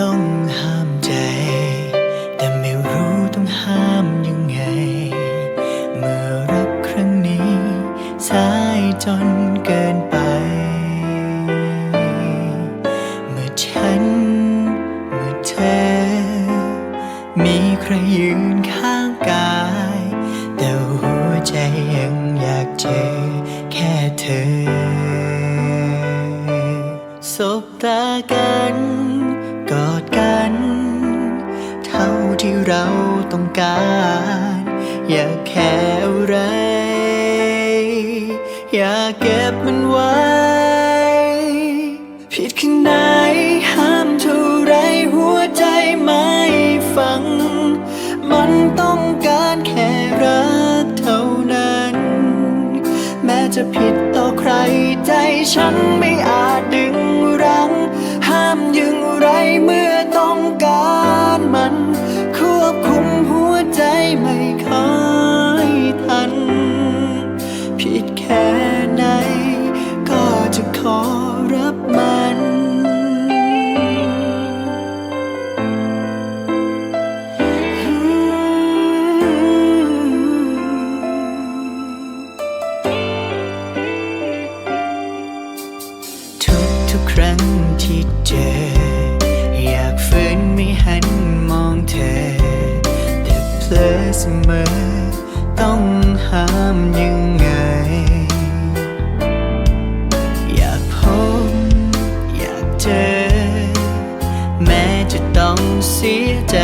ต้องห้ามใจ แต่ไม่รู้ต้องห้ามยังไง เมื่อรักครั้งนี้ สายจนเกินไป เมื่อฉัน เมื่อเธอ มีใครยืนข้างกาย แต่หัวใจยังอยากเจอแค่เธอ เราต้องการ อย่าแค่อะไร อย่าเก็บมันไว้ ผิดข้างในห้ามเท่าไรหัวใจไม่ฟัง มันต้องการแค่รักเท่านั้น แม้จะผิดต่อใครใจฉันไม่อาจดึงรั้ง ห้ามยังไร ค่ไหน ก็จะขอรับมัน ทุกทุกครั้งที่เจอ อยากฝืนไม่หันมองเธอ แต่เพลอเสมอ ต้องห้ามยัง จะต้องเสียใจ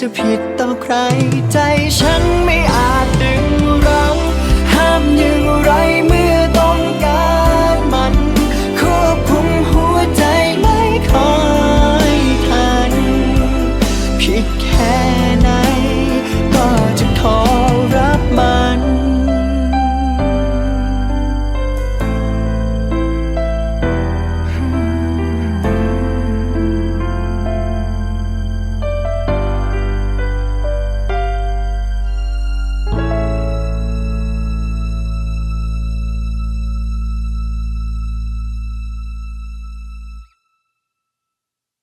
จะผิดต่อใครใจฉันไม่